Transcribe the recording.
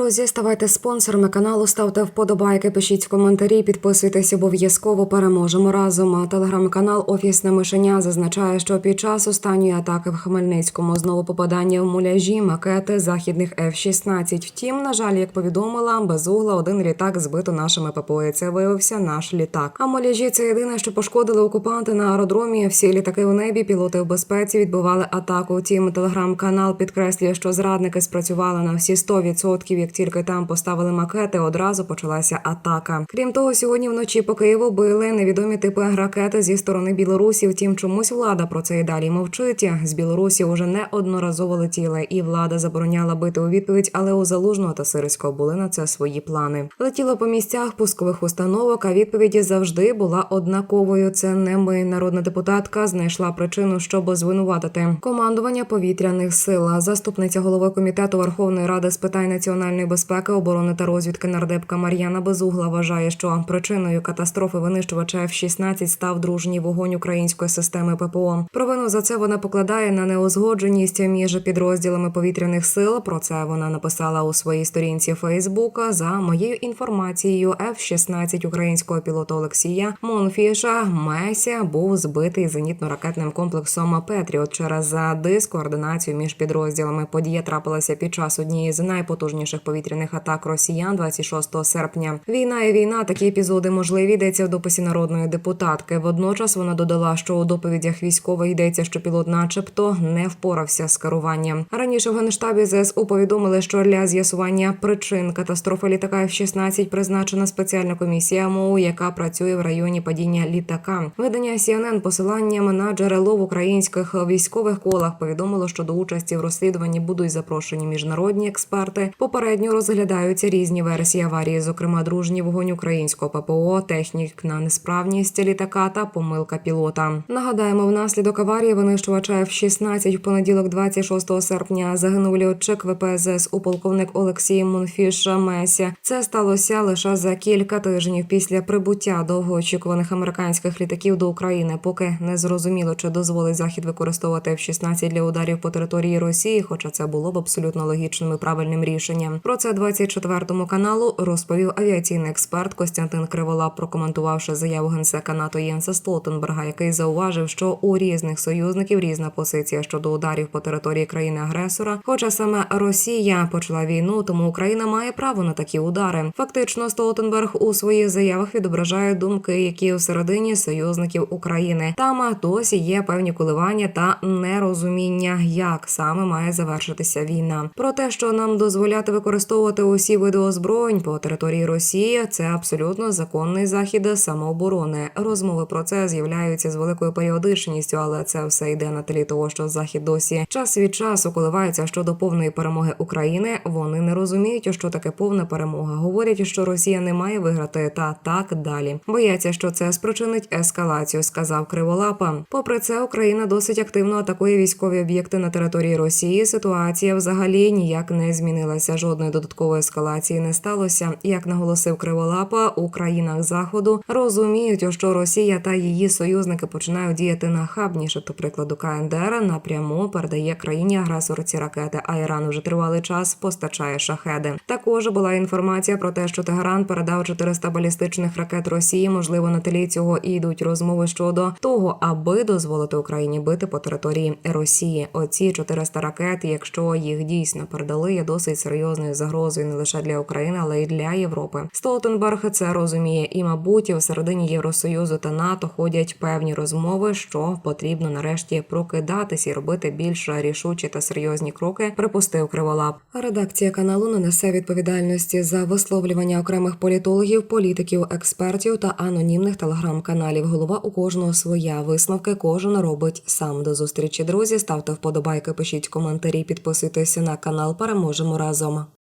Друзі, ставайте спонсорами каналу, ставте вподобайки, пишіть коментарі, підписуйтесь обов'язково. Переможемо разом. Телеграм-канал Офісне мишеня зазначає, що під час останньої атаки в Хмельницькому знову попадання в муляжі макети західних F-16. Втім, на жаль, як повідомила безугла, один літак збито нашими ППО. І Це виявився наш літак. А муляжі це єдине, що пошкодили окупанти на аеродромі. Всі літаки у небі, пілоти в безпеці відбивали атаку. Втім, телеграм-канал підкреслює, що зрадники спрацювали на всі 100%. Як тільки там поставили макети, одразу почалася атака. Крім того, сьогодні вночі по Києву били невідомі типи ракети зі сторони Білорусі. Втім, чомусь влада про це і далі мовчить. З Білорусі уже неодноразово летіли, і влада забороняла бити у відповідь, але у залужного та Сирського були на це свої плани. Летіло по місцях пускових установок. А відповіді завжди була однаковою. Це не ми, народна депутатка, знайшла причину, щоб звинуватити командування повітряних сил. Заступниця голови комітету Верховної Ради з питань національної безпеки, оборони та розвідки нардепка Мар'яна Безугла вважає, що причиною катастрофи винищувача F-16 став дружній вогонь української системи ППО. Провину за це вона покладає на неузгодженість між підрозділами повітряних сил. Про це вона написала у своїй сторінці Фейсбука. За моєю інформацією, F-16 українського пілота Олексія Монфіша Месі був збитий зенітно-ракетним комплексом Петріот через дискоординацію між підрозділами. Подія трапилася під час однієї з найпотужніших повітряних атак росіян 26 серпня. Війна і війна такі епізоди можливі йдеться в дописі народної депутатки. Водночас вона додала, що у доповідях військових йдеться, що пілот, начебто, не впорався з керуванням. Раніше в генштабі ЗСУ повідомили, що для з'ясування причин катастрофи літака F-16 призначена спеціальна комісія МОУ, яка працює в районі падіння літака. Видання CNN посиланням на джерело в українських військових колах повідомило, що до участі в розслідуванні будуть запрошені міжнародні експерти. Попередньо розглядаються різні версії аварії, зокрема дружній вогонь українського ППО, технікна несправність літака та помилка пілота. Нагадаємо, внаслідок аварії винищувача F-16 в понеділок, 26 серпня, загинув льотчик у полковник Олексій Монфіш Месі. Це сталося лише за кілька тижнів після прибуття довгоочікуваних американських літаків до України. Поки не зрозуміло, чи дозволить захід використовувати F-16 для ударів по території Росії, хоча це було б абсолютно логічним і правильним рішенням. Про це 24 каналу розповів авіаційний експерт Костянтин Криволап, прокоментувавши заяву генсека НАТО Єнса Столтенберга, який зауважив, що у різних союзників різна позиція щодо ударів по території країни-агресора. Хоча саме Росія почала війну, тому Україна має право на такі удари. Фактично, Столтенберг у своїх заявах відображає думки, які всередині союзників України. Там досі є певні коливання та нерозуміння, як саме має завершитися війна. Про те, що нам дозволяти використовувати усі види озброєнь по території Росії, це абсолютно законний захід самооборони. Розмови про це з'являються з великою періодичністю, але це все йде на тлі того, що захід досі час від часу коливається щодо повної перемоги України. Вони не розуміють, що таке повна перемога. Говорять, що Росія не має виграти, та так далі. Бояться, що це спричинить ескалацію, сказав Криволапа. Попри це, Україна досить активно атакує військові об'єкти на території Росії. Ситуація взагалі ніяк не змінилася. Жодної додаткової ескалації не сталося. Як наголосив Криволапа, у країнах заходу розуміють, що Росія та її союзники починають діяти нахабніше. До прикладу, КНДР напряму передає країні агресору ці ракети. А Іран вже тривалий час постачає шахеди. Також була інформація про те, що Тегеран передав 400 балістичних ракет Росії. Можливо, на тлі цього і йдуть розмови щодо того, аби дозволити Україні бити по території Росії. Оці 400 ракет, якщо їх дійсно передали, є досить серйозною загрозою не лише для України, але й для Європи. Столтенберг це розуміє, і мабуть, в середині Євросоюзу та НАТО ходять певні розмови, що потрібно нарешті прокидатись і робити більш рішучі та серйозні кроки. Припустив Криволап. Редакція каналу не несе відповідальності за висловлювання окремих політологів, політиків, експертів та анонімних телеграм-каналів. Голова у кожного своя висновки кожен робить сам. До зустрічі друзі. Ставте вподобайки, пишіть коментарі, підписуйтесь на канал. Переможемо разом.